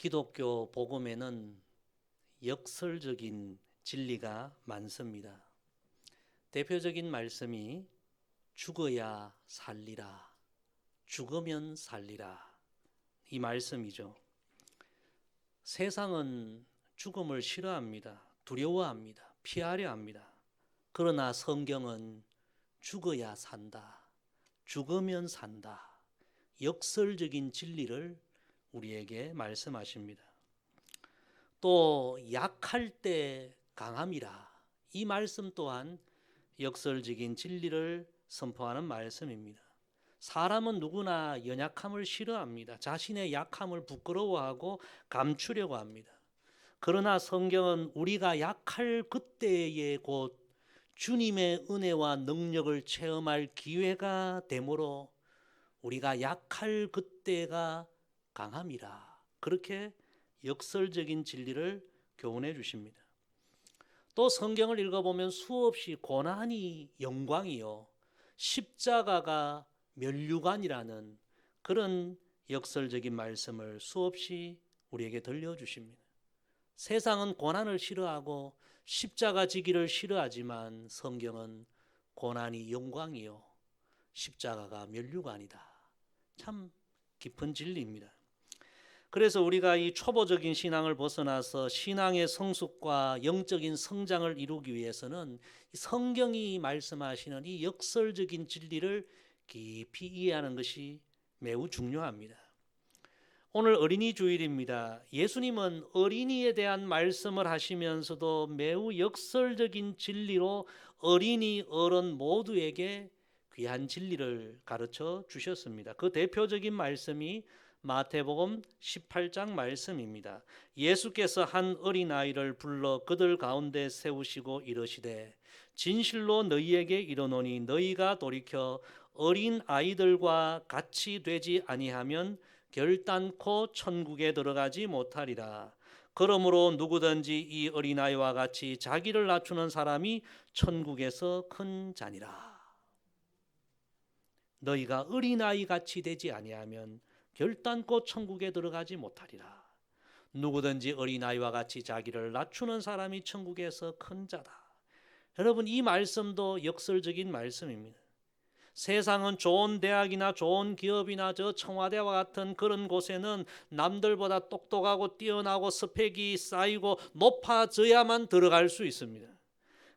기독교 복음에는 역설적인 진리가 많습니다. 대표적인 말씀이 죽어야 살리라. 죽으면 살리라. 이 말씀이죠. 세상은 죽음을 싫어합니다. 두려워합니다. 피하려 합니다. 그러나 성경은 죽어야 산다. 죽으면 산다. 역설적인 진리를 우리에게 말씀하십니다. 또 약할 때 강함이라. 이 말씀 또한 역설적인 진리를 선포하는 말씀입니다. 사람은 누구나 연약함을 싫어합니다. 자신의 약함을 부끄러워하고 감추려고 합니다. 그러나 성경은 우리가 약할 그때에 곧 주님의 은혜와 능력을 체험할 기회가 되므로 우리가 약할 그때가 강함이라. 그렇게 역설적인 진리를 교훈해 주십니다. 또 성경을 읽어보면 수없이 고난이 영광이요. 십자가가 멸류관이라는 그런 역설적인 말씀을 수없이 우리에게 들려주십니다. 세상은 고난을 싫어하고 십자가 지기를 싫어하지만 성경은 고난이 영광이요. 십자가가 멸류관이다. 참 깊은 진리입니다. 그래서 우리가 이 초보적인 신앙을 벗어나서 신앙의 성숙과 영적인 성장을 이루기 위해서는 성경이 말씀하시는 이 역설적인 진리를 깊이 이해하는 것이 매우 중요합니다. 오늘 어린이 주일입니다. 예수님은 어린이에 대한 말씀을 하시면서도 매우 역설적인 진리로 어린이 어른 모두에게 귀한 진리를 가르쳐 주셨습니다. 그 대표적인 말씀이 마태복음 18장 말씀입니다. 예수께서 한 어린아이를 불러 그들 가운데 세우시고 이르시되 진실로 너희에게 이르노니 너희가 돌이켜 어린 아이들과 같이 되지 아니하면 결단코 천국에 들어가지 못하리라. 그러므로 누구든지 이 어린아이와 같이 자기를 낮추는 사람이 천국에서 큰 자니라. 너희가 어린아이 같이 되지 아니하면 결단코 천국에 들어가지 못하리라. 누구든지 어린아이와 같이 자기를 낮추는 사람이 천국에서 큰 자다. 여러분 이 말씀도 역설적인 말씀입니다. 세상은 좋은 대학이나 좋은 기업이나 저 청와대와 같은 그런 곳에는 남들보다 똑똑하고 뛰어나고 스펙이 쌓이고 높아져야만 들어갈 수 있습니다.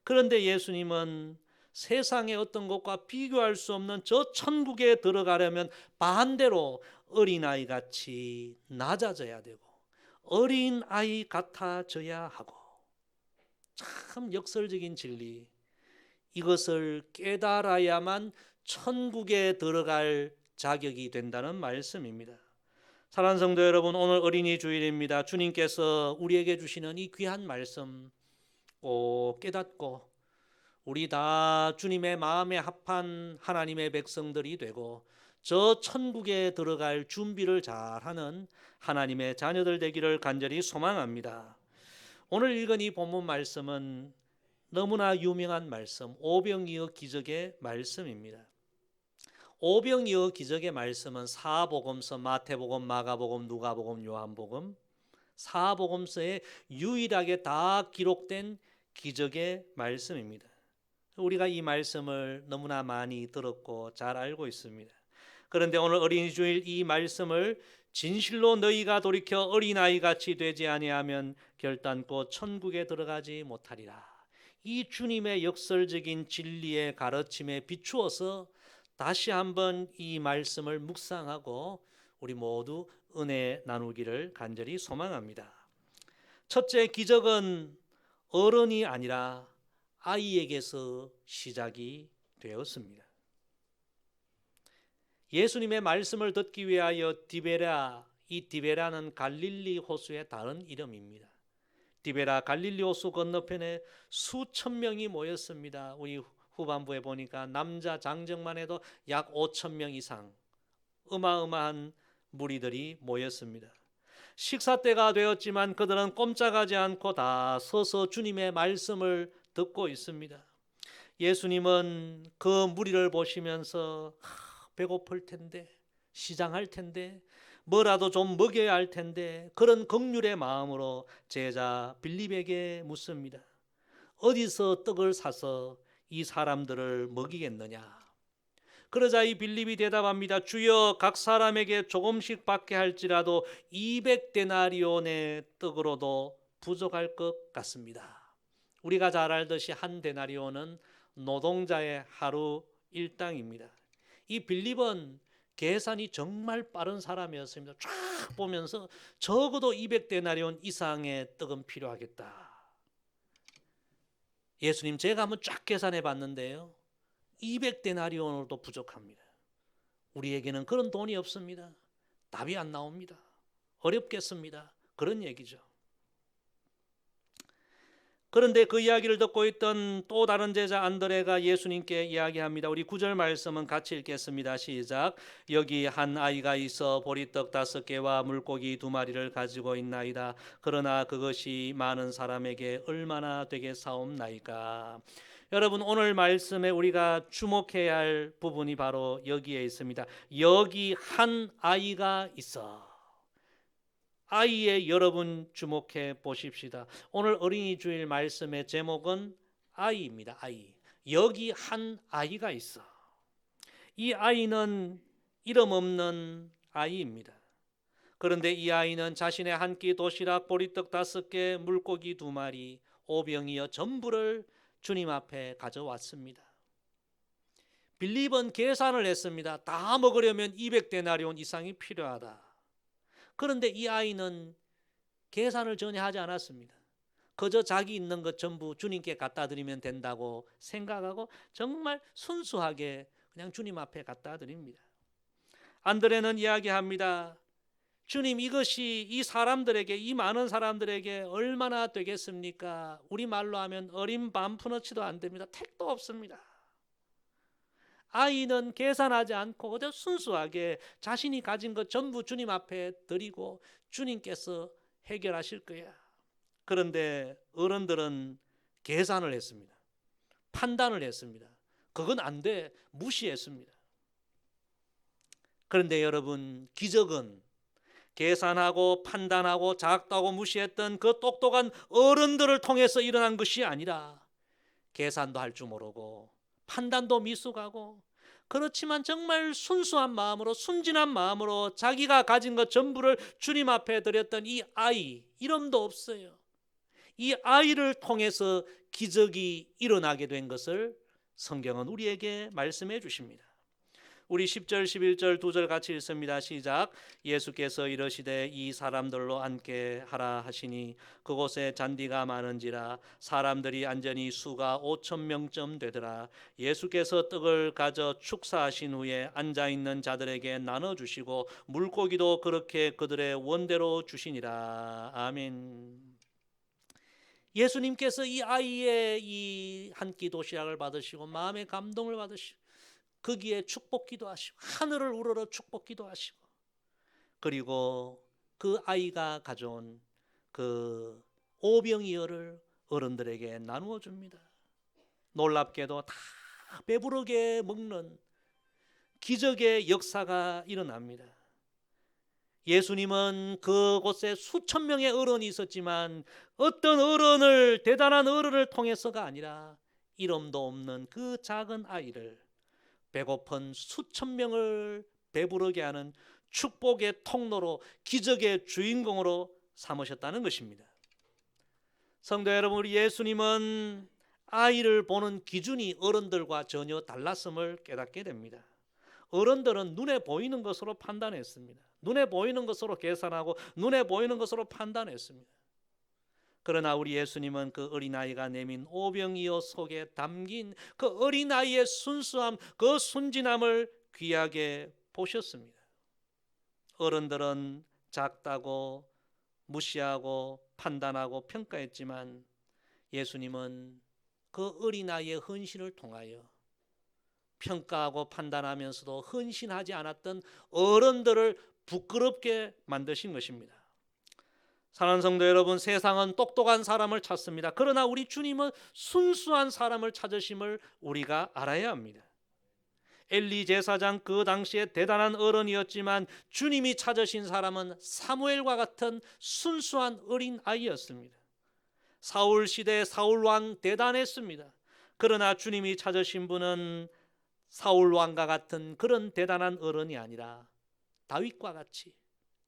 그런데 예수님은 세상의 어떤 것과 비교할 수 없는 저 천국에 들어가려면 반대로 어린아이 같이 낮아져야 되고 어린아이 같아져야 하고 참 역설적인 진리 이것을 깨달아야만 천국에 들어갈 자격이 된다는 말씀입니다. 사랑하는 성도 여러분, 오늘 어린이 주일입니다. 주님께서 우리에게 주시는 이 귀한 말씀 꼭 깨닫고 우리 다 주님의 마음에 합한 하나님의 백성들이 되고 저 천국에 들어갈 준비를 잘하는 하나님의 자녀들 되기를 간절히 소망합니다. 오늘 읽은 이 본문 말씀은 너무나 유명한 말씀 오병이어 기적의 말씀입니다. 오병이어 기적의 말씀은 사복음서 마태복음, 마가복음, 누가복음, 요한복음 사복음서에 유일하게 다 기록된 기적의 말씀입니다. 우리가 이 말씀을 너무나 많이 들었고 잘 알고 있습니다. 그런데 오늘 어린이 주일 이 말씀을 진실로 너희가 돌이켜 어린아이 같이 되지 아니하면 결단코 천국에 들어가지 못하리라. 이 주님의 역설적인 진리의 가르침에 비추어서 다시 한번 이 말씀을 묵상하고 우리 모두 은혜 나누기를 간절히 소망합니다. 첫째 기적은 어른이 아니라 아이에게서 시작이 되었습니다. 예수님의 말씀을 듣기 위하여 디베라 이 디베라는 갈릴리 호수의 다른 이름입니다. 디베라 갈릴리 호수 건너편에 수천 명이 모였습니다. 우리 후반부에 보니까 남자 장정만 해도 약 5천 명 이상 어마어마한 무리들이 모였습니다. 식사 때가 되었지만 그들은 꼼짝하지 않고 다 서서 주님의 말씀을 듣고 있습니다. 예수님은 그 무리를 보시면서 배고플 텐데 시장할 텐데 뭐라도 좀 먹여야 할 텐데 그런 긍휼의 마음으로 제자 빌립에게 묻습니다. 어디서 떡을 사서 이 사람들을 먹이겠느냐? 그러자 이 빌립이 대답합니다. 주여 각 사람에게 조금씩 받게 할지라도 200데나리온의 떡으로도 부족할 것 같습니다. 우리가 잘 알듯이 한 데나리온은 노동자의 하루 일당입니다. 이 빌립은 계산이 정말 빠른 사람이었습니다. 쫙 보면서 적어도 200데나리온 이상의 떡은 필요하겠다. 예수님 제가 한번 쫙 계산해 봤는데요. 200데나리온으로도 부족합니다. 우리에게는 그런 돈이 없습니다. 답이 안 나옵니다. 어렵겠습니다. 그런 얘기죠. 그런데 그 이야기를 듣고 있던 또 다른 제자 안드레가 예수님께 이야기합니다. 우리 구절 말씀은 같이 읽겠습니다. 시작. 여기 한 아이가 있어 보리떡 다섯 개와 물고기 두 마리를 가지고 있나이다. 그러나 그것이 많은 사람에게 얼마나 되겠사옵나이까. 여러분 오늘 말씀에 우리가 주목해야 할 부분이 바로 여기에 있습니다. 여기 한 아이가 있어. 아이에 여러분 주목해 보십시다. 오늘 어린이 주일 말씀의 제목은 아이입니다. 아이. 여기 한 아이가 있어. 이 아이는 이름 없는 아이입니다. 그런데 이 아이는 자신의 한 끼 도시락 보리떡 다섯 개 물고기 두 마리 오병이어 전부를 주님 앞에 가져왔습니다. 빌립은 계산을 했습니다. 다 먹으려면 200데나리온 이상이 필요하다. 그런데 이 아이는 계산을 전혀 하지 않았습니다. 그저 자기 있는 것 전부 주님께 갖다 드리면 된다고 생각하고 정말 순수하게 그냥 주님 앞에 갖다 드립니다. 안드레는 이야기합니다. 주님 이것이 이 사람들에게 이 많은 사람들에게 얼마나 되겠습니까? 우리 말로 하면 어린 반푸너치도 안 됩니다. 택도 없습니다. 아이는 계산하지 않고 그저 순수하게 자신이 가진 것 전부 주님 앞에 드리고 주님께서 해결하실 거야. 그런데 어른들은 계산을 했습니다. 판단을 했습니다. 그건 안 돼. 무시했습니다. 그런데 여러분, 기적은 계산하고 판단하고 작다고 무시했던 그 똑똑한 어른들을 통해서 일어난 것이 아니라 계산도 할 줄 모르고 판단도 미숙하고 그렇지만 정말 순수한 마음으로 순진한 마음으로 자기가 가진 것 전부를 주님 앞에 드렸던 이 아이 이름도 없어요. 이 아이를 통해서 기적이 일어나게 된 것을 성경은 우리에게 말씀해 주십니다. 우리 10절 11절 두절 같이 읽습니다. 시작. 예수께서 이러시되 이 사람들로 앉게 하라 하시니 그곳에 잔디가 많은지라 사람들이 앉으니 수가 5천 명쯤 되더라. 예수께서 떡을 가져 축사하신 후에 앉아 있는 자들에게 나눠 주시고 물고기도 그렇게 그들의 원대로 주시니라. 아멘. 예수님께서 이 아이의 이 한 끼 도시락을 받으시고 마음의 감동을 받으시고 거기에 축복 기도하시고 하늘을 우러러 축복 기도하시고 그리고 그 아이가 가져온 그 오병이어를 어른들에게 나누어 줍니다. 놀랍게도 다 배부르게 먹는 기적의 역사가 일어납니다. 예수님은 그곳에 수천 명의 어른이 있었지만 어떤 어른을 대단한 어른을 통해서가 아니라 이름도 없는 그 작은 아이를 배고픈 수천 명을 배부르게 하는 축복의 통로로 기적의 주인공으로 삼으셨다는 것입니다. 성도 여러분, 우리 예수님은 아이를 보는 기준이 어른들과 전혀 달랐음을 깨닫게 됩니다. 어른들은 눈에 보이는 것으로 판단했습니다. 눈에 보이는 것으로 계산하고 눈에 보이는 것으로 판단했습니다. 그러나 우리 예수님은 그 어린아이가 내민 오병이어 속에 담긴 그 어린아이의 순수함, 그 순진함을 귀하게 보셨습니다. 어른들은 작다고 무시하고 판단하고 평가했지만 예수님은 그 어린아이의 헌신을 통하여 평가하고 판단하면서도 헌신하지 않았던 어른들을 부끄럽게 만드신 것입니다. 사랑하는 성도 여러분, 세상은 똑똑한 사람을 찾습니다. 그러나 우리 주님은 순수한 사람을 찾으심을 우리가 알아야 합니다. 엘리 제사장 그 당시에 대단한 어른이었지만 주님이 찾으신 사람은 사무엘과 같은 순수한 어린 아이였습니다. 사울 시대 사울 왕 대단했습니다. 그러나 주님이 찾으신 분은 사울 왕과 같은 그런 대단한 어른이 아니라 다윗과 같이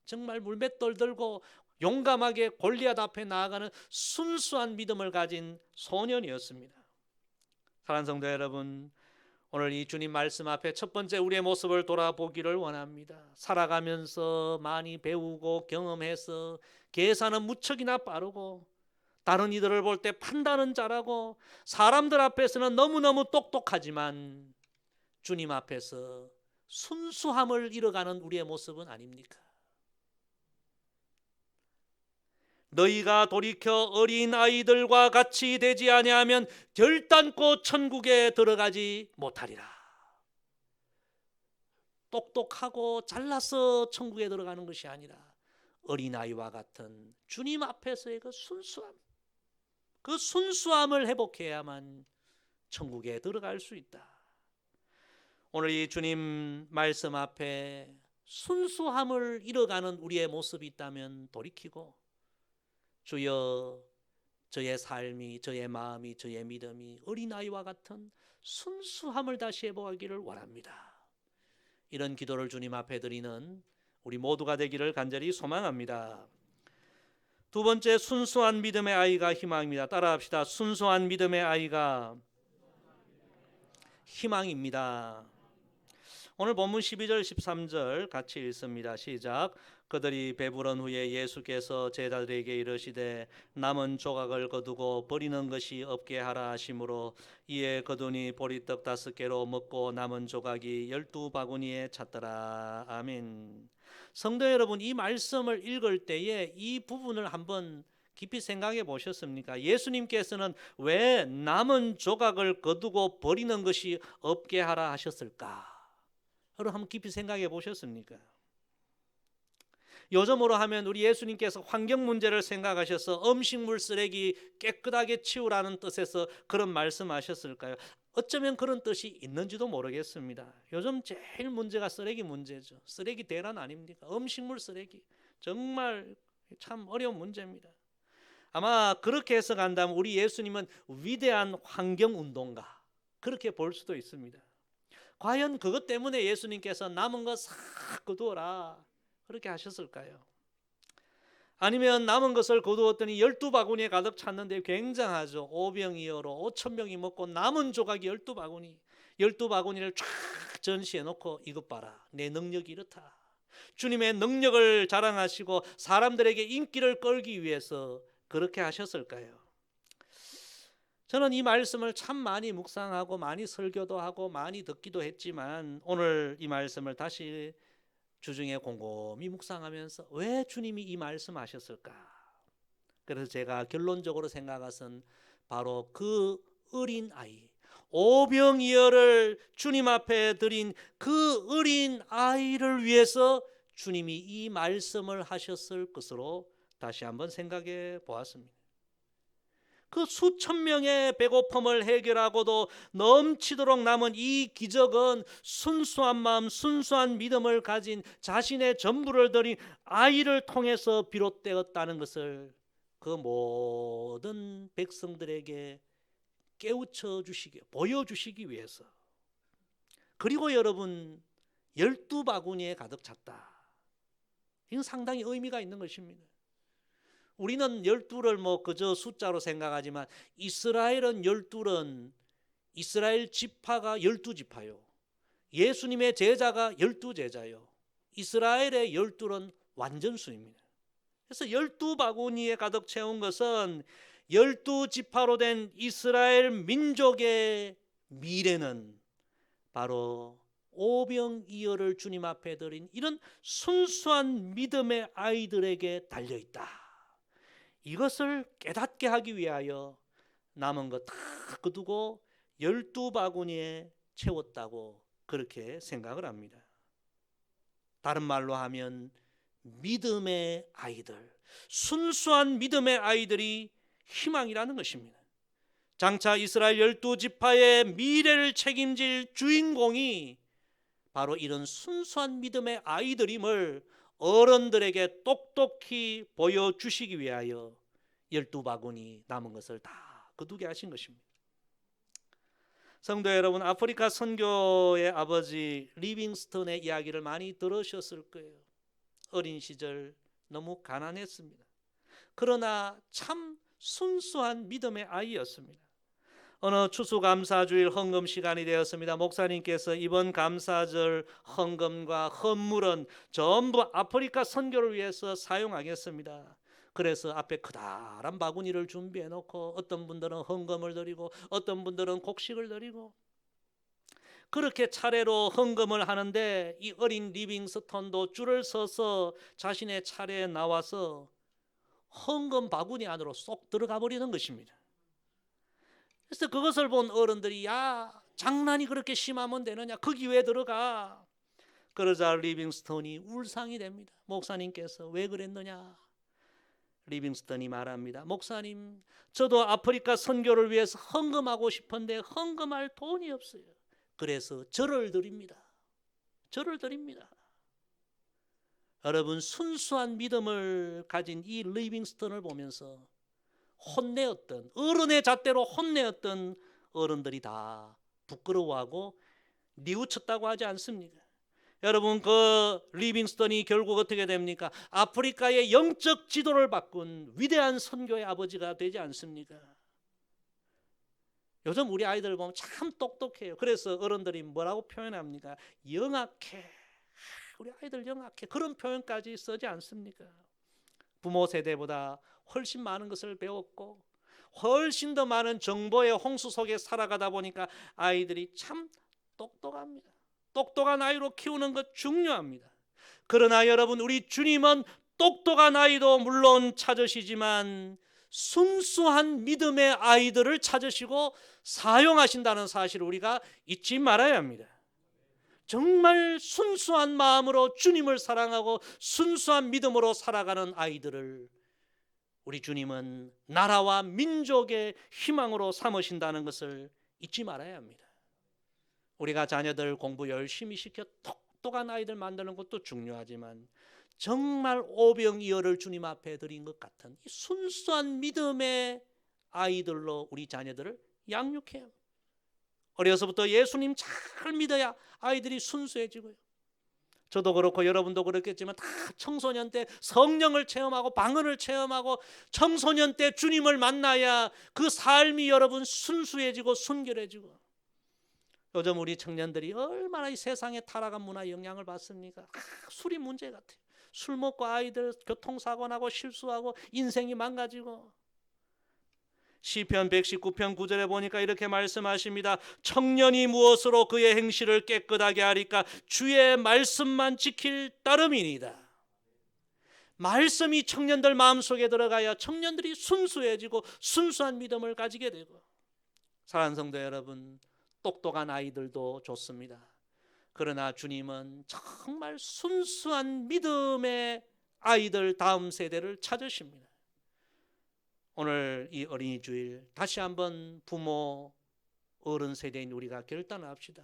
정말 물맷돌 들고 용감하게 골리앗 앞에 나아가는 순수한 믿음을 가진 소년이었습니다. 사랑하는 성도 여러분, 오늘 이 주님 말씀 앞에 첫 번째 우리의 모습을 돌아보기를 원합니다. 살아가면서 많이 배우고 경험해서 계산은 무척이나 빠르고 다른 이들을 볼 때 판단은 잘하고 사람들 앞에서는 너무너무 똑똑하지만 주님 앞에서 순수함을 잃어가는 우리의 모습은 아닙니까? 너희가 돌이켜 어린 아이들과 같이 되지 아니하면 결단코 천국에 들어가지 못하리라. 똑똑하고 잘나서 천국에 들어가는 것이 아니라 어린 아이와 같은 주님 앞에서의 그 순수함, 그 순수함을 회복해야만 천국에 들어갈 수 있다. 오늘 이 주님 말씀 앞에 순수함을 잃어가는 우리의 모습이 있다면 돌이키고 주여 저의 삶이 저의 마음이 저의 믿음이 어린아이와 같은 순수함을 다시 회복하기를 원합니다. 이런 기도를 주님 앞에 드리는 우리 모두가 되기를 간절히 소망합니다. 두 번째 순수한 믿음의 아이가 희망입니다. 따라합시다. 순수한 믿음의 아이가 희망입니다. 오늘 본문 12절 13절 같이 읽습니다. 시작. 그들이 배부른 후에 예수께서 제자들에게 이르시되 남은 조각을 거두고 버리는 것이 없게 하라 하심으로 이에 거두니 보리떡 다섯 개로 먹고 남은 조각이 열두 바구니에 찼더라. 아멘. 성도 여러분 이 말씀을 읽을 때에 이 부분을 한번 깊이 생각해 보셨습니까? 예수님께서는 왜 남은 조각을 거두고 버리는 것이 없게 하라 하셨을까? 여러분 한번 깊이 생각해 보셨습니까? 요즘으로 하면 우리 예수님께서 환경 문제를 생각하셔서 음식물 쓰레기 깨끗하게 치우라는 뜻에서 그런 말씀하셨을까요? 어쩌면 그런 뜻이 있는지도 모르겠습니다. 요즘 제일 문제가 쓰레기 문제죠. 쓰레기 대란 아닙니까? 음식물 쓰레기 정말 참 어려운 문제입니다. 아마 그렇게 해서 간다면 우리 예수님은 위대한 환경 운동가 그렇게 볼 수도 있습니다. 과연 그것 때문에 예수님께서 남은 거 싹 거두어라 그렇게 하셨을까요? 아니면 남은 것을 거두었더니 열두 바구니에 가득 찼는데 굉장하죠. 오병이어로 오천 명이 먹고 남은 조각이 열두 바구니, 열두 바구니를 쫙 전시해 놓고 이것 봐라, 내 능력이 이렇다. 주님의 능력을 자랑하시고 사람들에게 인기를 끌기 위해서 그렇게 하셨을까요? 저는 이 말씀을 참 많이 묵상하고 많이 설교도 하고 많이 듣기도 했지만 오늘 이 말씀을 다시 주중에 곰곰이 묵상하면서 왜 주님이 이 말씀하셨을까? 그래서 제가 결론적으로 생각한 바로 그 어린 아이 오병이어를 주님 앞에 드린 그 어린 아이를 위해서 주님이 이 말씀을 하셨을 것으로 다시 한번 생각해 보았습니다. 그 수천 명의 배고픔을 해결하고도 넘치도록 남은 이 기적은 순수한 마음, 순수한 믿음을 가진 자신의 전부를 드린 아이를 통해서 비롯되었다는 것을 그 모든 백성들에게 깨우쳐 주시기, 보여주시기 위해서. 그리고 여러분, 열두 바구니에 가득 찼다. 이건 상당히 의미가 있는 것입니다. 우리는 열두를 뭐 그저 숫자로 생각하지만 이스라엘은 열둘은 이스라엘 지파가 열두 지파요. 예수님의 제자가 열두 제자요. 이스라엘의 열둘은 완전수입니다. 그래서 열두 바구니에 가득 채운 것은 열두 지파로 된 이스라엘 민족의 미래는 바로 오병이어를 주님 앞에 드린 이런 순수한 믿음의 아이들에게 달려 있다. 이것을 깨닫게 하기 위하여 남은 거다 거두고 열두 바구니에 채웠다고 그렇게 생각을 합니다. 다른 말로 하면 믿음의 아이들, 순수한 믿음의 아이들이 희망이라는 것입니다. 장차 이스라엘 열두 지파의 미래를 책임질 주인공이 바로 이런 순수한 믿음의 아이들임을 어른들에게 똑똑히 보여주시기 위하여 열두 바구니 남은 것을 다 거두게 하신 것입니다. 성도 여러분, 아프리카 선교의 아버지 리빙스턴의 이야기를 많이 들으셨을 거예요. 어린 시절 너무 가난했습니다. 그러나 참 순수한 믿음의 아이였습니다. 어느 추수감사주일 헌금 시간이 되었습니다. 목사님께서 이번 감사절 헌금과 헌물은 전부 아프리카 선교를 위해서 사용하겠습니다. 그래서 앞에 크다란 바구니를 준비해 놓고 어떤 분들은 헌금을 드리고 어떤 분들은 곡식을 드리고 그렇게 차례로 헌금을 하는데 이 어린 리빙스턴도 줄을 서서 자신의 차례에 나와서 헌금 바구니 안으로 쏙 들어가 버리는 것입니다. 그래서 그것을 본 어른들이 야 장난이 그렇게 심하면 되느냐? 거기 왜 들어가. 그러자 리빙스턴이 울상이 됩니다. 목사님께서 왜 그랬느냐? 리빙스턴이 말합니다. 목사님 저도 아프리카 선교를 위해서 헌금하고 싶은데 헌금할 돈이 없어요. 그래서 절을 드립니다. 절을 드립니다. 여러분 순수한 믿음을 가진 이 리빙스턴을 보면서 혼내었던 어른의 잣대로 혼내었던 어른들이 다 부끄러워하고 뉘우쳤다고 하지 않습니까? 여러분 그 리빙스턴이 결국 어떻게 됩니까? 아프리카의 영적 지도를 바꾼 위대한 선교의 아버지가 되지 않습니까? 요즘 우리 아이들 보면 참 똑똑해요. 그래서 어른들이 뭐라고 표현합니까? 영악해. 우리 아이들 영악해. 그런 표현까지 쓰지 않습니까? 부모 세대보다 훨씬 많은 것을 배웠고 훨씬 더 많은 정보의 홍수 속에 살아가다 보니까 아이들이 참 똑똑합니다. 똑똑한 아이로 키우는 것 중요합니다. 그러나 여러분 우리 주님은 똑똑한 아이도 물론 찾으시지만 순수한 믿음의 아이들을 찾으시고 사용하신다는 사실을 우리가 잊지 말아야 합니다. 정말 순수한 마음으로 주님을 사랑하고 순수한 믿음으로 살아가는 아이들을 우리 주님은 나라와 민족의 희망으로 삼으신다는 것을 잊지 말아야 합니다. 우리가 자녀들 공부 열심히 시켜 똑똑한 아이들 만드는 것도 중요하지만 정말 오병이어를 주님 앞에 드린 것 같은 이 순수한 믿음의 아이들로 우리 자녀들을 양육해요. 어려서부터 예수님 잘 믿어야 아이들이 순수해지고요. 저도 그렇고 여러분도 그렇겠지만 다 청소년 때 성령을 체험하고 방언을 체험하고 청소년 때 주님을 만나야 그 삶이 여러분 순수해지고 순결해지고 요즘 우리 청년들이 얼마나 이 세상의 타락한 문화에 영향을 받습니까? 아, 술이 문제 같아요. 술 먹고 아이들 교통사고 나고 실수하고 인생이 망가지고 시편 119편 9절에 보니까 이렇게 말씀하십니다. 청년이 무엇으로 그의 행실을 깨끗하게 하리까 주의 말씀만 지킬 따름이니다. 말씀이 청년들 마음속에 들어가야 청년들이 순수해지고 순수한 믿음을 가지게 되고 사랑하는 성도 여러분 똑똑한 아이들도 좋습니다. 그러나 주님은 정말 순수한 믿음의 아이들 다음 세대를 찾으십니다. 오늘 이 어린이 주일 다시 한번 부모 어른 세대인 우리가 결단합시다.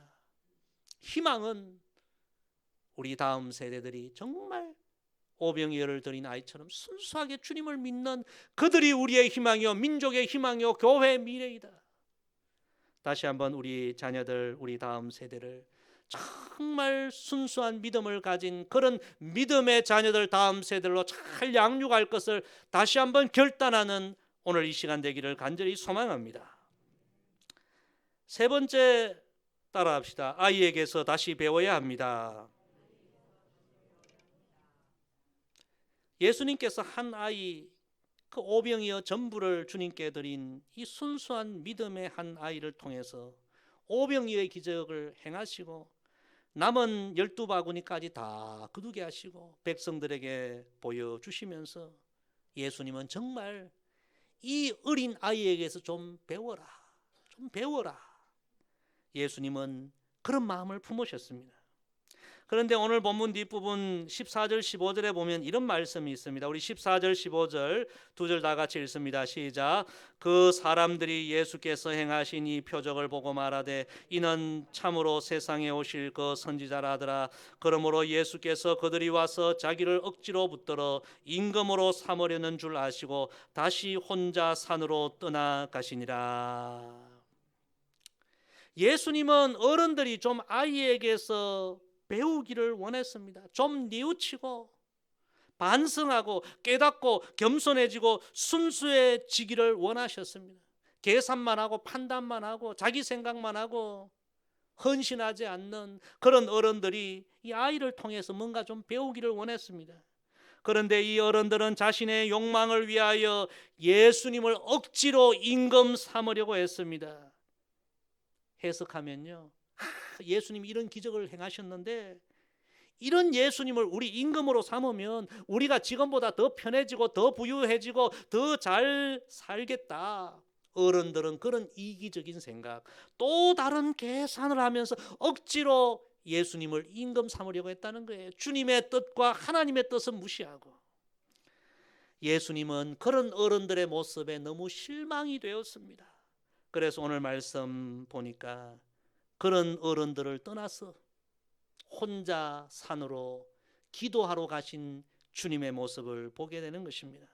희망은 우리 다음 세대들이 정말 오병이어를 드린 아이처럼 순수하게 주님을 믿는 그들이 우리의 희망이요 민족의 희망이요 교회의 미래이다. 다시 한번 우리 자녀들 우리 다음 세대를 정말 순수한 믿음을 가진 그런 믿음의 자녀들 다음 세대로 잘 양육할 것을 다시 한번 결단하는 오늘 이 시간 되기를 간절히 소망합니다. 세 번째 따라합시다. 아이에게서 다시 배워야 합니다. 예수님께서 한 아이 그 오병이어 전부를 주님께 드린 이 순수한 믿음의 한 아이를 통해서 오병이어의 기적을 행하시고 남은 열두 바구니까지 다 거두게 하시고 백성들에게 보여주시면서 예수님은 정말 이 어린 아이에게서 좀 배워라. 좀 배워라. 예수님은 그런 마음을 품으셨습니다. 그런데 오늘 본문 뒷부분 14절 15절에 보면 이런 말씀이 있습니다. 우리 14절 15절 두 절 다 같이 읽습니다. 시작. 그 사람들이 예수께서 행하신 이 표적을 보고 말하되 이는 참으로 세상에 오실 그 선지자라더라. 그러므로 예수께서 그들이 와서 자기를 억지로 붙들어 임금으로 삼으려는 줄 아시고 다시 혼자 산으로 떠나가시니라. 예수님은 어른들이 좀 아이에게서 배우기를 원했습니다. 좀 뉘우치고 반성하고 깨닫고 겸손해지고 순수해지기를 원하셨습니다. 계산만 하고 판단만 하고 자기 생각만 하고 헌신하지 않는 그런 어른들이 이 아이를 통해서 뭔가 좀 배우기를 원했습니다. 그런데 이 어른들은 자신의 욕망을 위하여 예수님을 억지로 임금 삼으려고 했습니다. 해석하면요. 예수님이 이런 기적을 행하셨는데 이런 예수님을 우리 임금으로 삼으면 우리가 지금보다 더 편해지고 더 부유해지고 더 잘 살겠다. 어른들은 그런 이기적인 생각, 또 다른 계산을 하면서 억지로 예수님을 임금 삼으려고 했다는 거예요. 주님의 뜻과 하나님의 뜻은 무시하고 예수님은 그런 어른들의 모습에 너무 실망이 되었습니다. 그래서 오늘 말씀 보니까 그런 어른들을 떠나서 혼자 산으로 기도하러 가신 주님의 모습을 보게 되는 것입니다.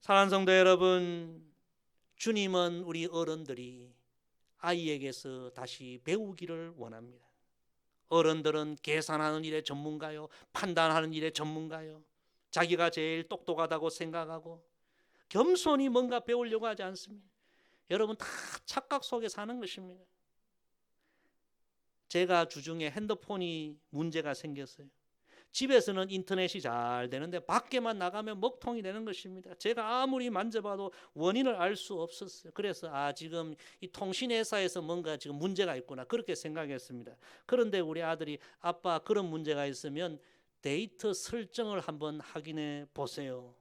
사랑하는 성도 여러분, 주님은 우리 어른들이 아이에게서 다시 배우기를 원합니다. 어른들은 계산하는 일의 전문가요, 판단하는 일의 전문가요, 자기가 제일 똑똑하다고 생각하고 겸손히 뭔가 배우려고 하지 않습니다. 여러분 다 착각 속에 사는 것입니다. 제가 주중에 핸드폰이 문제가 생겼어요. 집에서는 인터넷이 잘 되는데 밖에만 나가면 먹통이 되는 것입니다. 제가 아무리 만져봐도 원인을 알 수 없었어요. 그래서 아 지금 이 통신회사에서 뭔가 지금 문제가 있구나 그렇게 생각했습니다. 그런데 우리 아들이 아빠 그런 문제가 있으면 데이터 설정을 한번 확인해 보세요.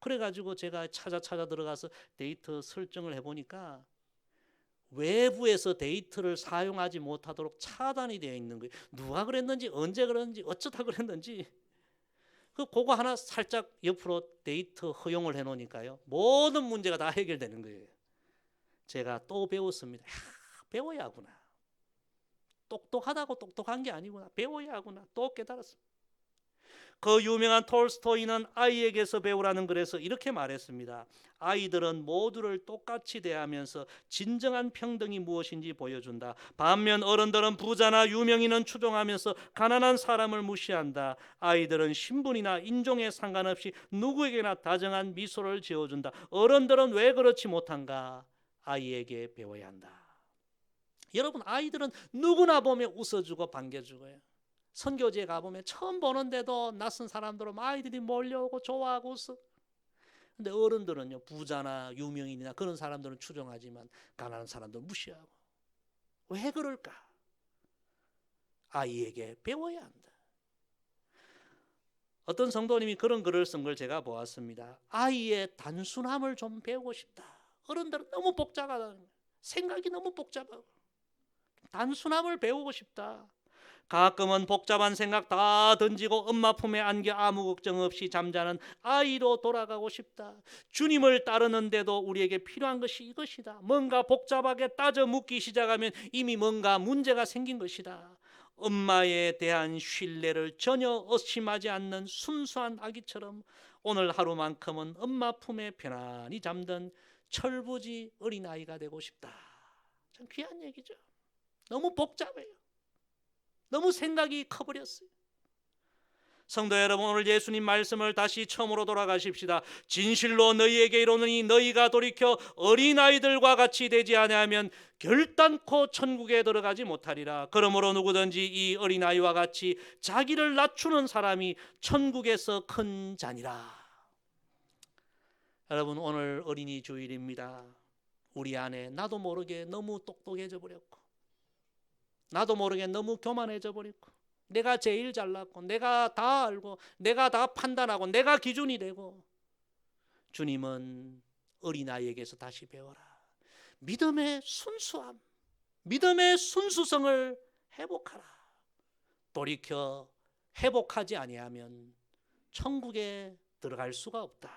그래가지고 제가 찾아 찾아 들어가서 데이터 설정을 해보니까 외부에서 데이터를 사용하지 못하도록 차단이 되어 있는 거예요. 누가 그랬는지 언제 그랬는지 어쩌다 그랬는지 그 그거 하나 살짝 옆으로 데이터 허용을 해놓으니까요 모든 문제가 다 해결되는 거예요. 제가 또 배웠습니다. 야, 배워야 하구나. 똑똑하다고 똑똑한 게 아니구나. 배워야 하구나. 또 깨달았습니다. 그 유명한 톨스토이는 아이에게서 배우라는 글에서 이렇게 말했습니다. 아이들은 모두를 똑같이 대하면서 진정한 평등이 무엇인지 보여준다. 반면 어른들은 부자나 유명인은 추종하면서 가난한 사람을 무시한다. 아이들은 신분이나 인종에 상관없이 누구에게나 다정한 미소를 지어준다. 어른들은 왜 그렇지 못한가? 아이에게 배워야 한다. 여러분 아이들은 누구나 보면 웃어주고 반겨주고요. 선교지에 가보면 처음 보는데도 낯선 사람들은 아이들이 몰려오고 좋아하고 웃어. 근데 어른들은요 부자나 유명인이나 그런 사람들은 추종하지만 가난한 사람들 무시하고 왜 그럴까? 아이에게 배워야 한다. 어떤 성도님이 그런 글을 쓴 걸 제가 보았습니다. 아이의 단순함을 좀 배우고 싶다. 어른들은 너무 복잡하다. 생각이 너무 복잡하고 단순함을 배우고 싶다. 가끔은 복잡한 생각 다 던지고 엄마 품에 안겨 아무 걱정 없이 잠자는 아이로 돌아가고 싶다. 주님을 따르는데도 우리에게 필요한 것이 이것이다. 뭔가 복잡하게 따져 묻기 시작하면 이미 뭔가 문제가 생긴 것이다. 엄마에 대한 신뢰를 전혀 의심하지 않는 순수한 아기처럼 오늘 하루만큼은 엄마 품에 편안히 잠든 철부지 어린아이가 되고 싶다. 참 귀한 얘기죠. 너무 복잡해요. 너무 생각이 커버렸어요. 성도 여러분 오늘 예수님 말씀을 다시 처음으로 돌아가십시다. 진실로 너희에게 이르노니 너희가 돌이켜 어린 아이들과 같이 되지 아니하면 결단코 천국에 들어가지 못하리라. 그러므로 누구든지 이 어린 아이와 같이 자기를 낮추는 사람이 천국에서 큰 자니라. 여러분 오늘 어린이 주일입니다. 우리 안에 나도 모르게 너무 똑똑해져 버렸고 나도 모르게 너무 교만해져 버리고 내가 제일 잘났고 내가 다 알고 내가 다 판단하고 내가 기준이 되고 주님은 어린아이에게서 다시 배워라. 믿음의 순수함, 믿음의 순수성을 회복하라. 돌이켜 회복하지 아니하면 천국에 들어갈 수가 없다.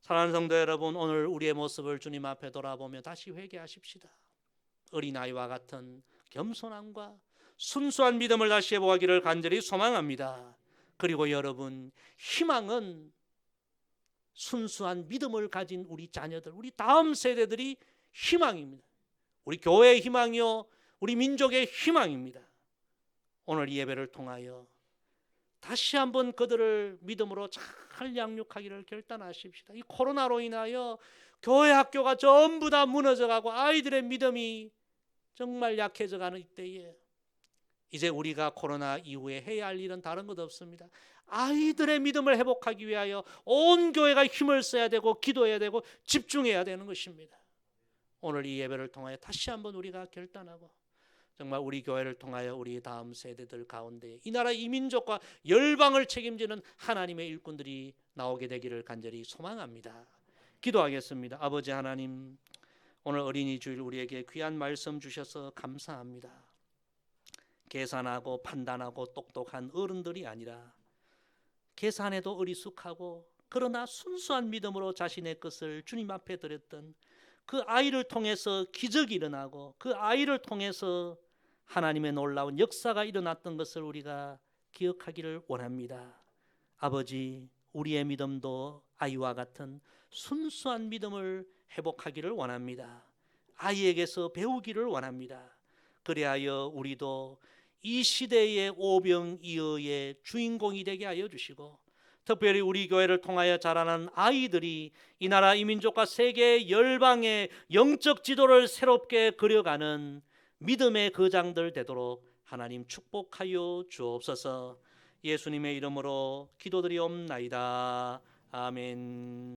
사랑하는 성도 여러분, 오늘 우리의 모습을 주님 앞에 돌아보며 다시 회개하십시다. 어린아이와 같은 겸손함과 순수한 믿음을 다시 회복하기를 간절히 소망합니다. 그리고 여러분, 희망은 순수한 믿음을 가진 우리 자녀들, 우리 다음 세대들이 희망입니다. 우리 교회의 희망이요, 우리 민족의 희망입니다. 오늘 이 예배를 통하여 다시 한번 그들을 믿음으로 잘 양육하기를 결단하십시다. 이 코로나로 인하여 교회 학교가 전부 다 무너져가고 아이들의 믿음이 정말 약해져 가는 이때에 이제 우리가 코로나 이후에 해야 할 일은 다른 것 없습니다. 아이들의 믿음을 회복하기 위하여 온 교회가 힘을 써야 되고 기도해야 되고 집중해야 되는 것입니다. 오늘 이 예배를 통하여 다시 한번 우리가 결단하고 정말 우리 교회를 통하여 우리 다음 세대들 가운데 이 나라 이민족과 열방을 책임지는 하나님의 일꾼들이 나오게 되기를 간절히 소망합니다. 기도하겠습니다. 아버지 하나님, 오늘 어린이 주일 우리에게 귀한 말씀 주셔서 감사합니다. 계산하고 판단하고 똑똑한 어른들이 아니라 계산에도 어리숙하고 그러나 순수한 믿음으로 자신의 것을 주님 앞에 드렸던 그 아이를 통해서 기적이 일어나고 그 아이를 통해서 하나님의 놀라운 역사가 일어났던 것을 우리가 기억하기를 원합니다. 아버지, 우리의 믿음도 아이와 같은 순수한 믿음을 회복하기를 원합니다. 아이에게서 배우기를 원합니다. 그리하여 우리도 이 시대의 오병이어의 주인공이 되게 하여 주시고 특별히 우리 교회를 통하여 자라는 아이들이 이 나라 이민족과 세계 열방의 영적 지도를 새롭게 그려가는 믿음의 거장들 되도록 하나님 축복하여 주옵소서. 예수님의 이름으로 기도드리옵나이다. 아멘.